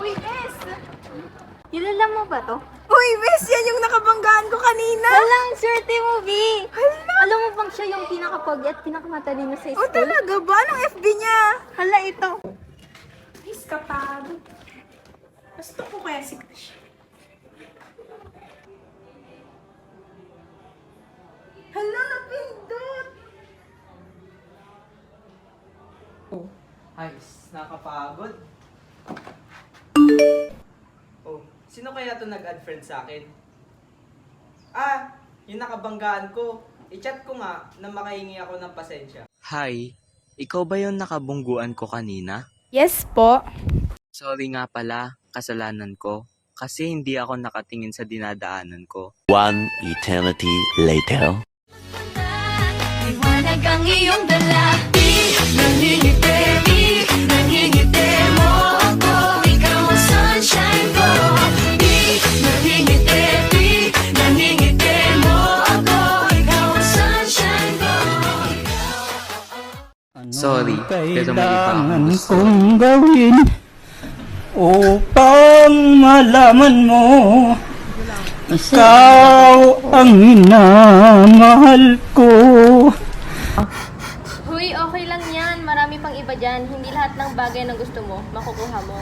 Uy, Bes! Nilala mo ba to? Uy, Bes! Yan yung nakabanggaan ko kanina! Walang swerte mo, V! Hala! Alam mo bang siya yung pinakapogi at pinakamatalino sa oh, school? Oh, talaga ba? Anong FB niya? Hala, ito! Ay, kapag! Gusto ko kaya si Crush. Ay, nakapagod. Oh, sino kaya to nag-add friend sa akin? Ah, yung nakabanggaan ko. I-chat ko nga na makahingi ako ng pasensya. Hi, ikaw ba yung nakabungguan ko kanina? Yes po. Sorry nga pala, kasalanan ko. Kasi hindi ako nakatingin sa dinadaanan ko. One eternity later. Liwanag ang iyong dala Sorry, pero may iba akong gusto. kong gawin upang malaman mo ikaw ang minamahal ko. Huy, okay lang yan. Marami pang iba dyan. Hindi lahat ng bagay na gusto mo, makukuha mo.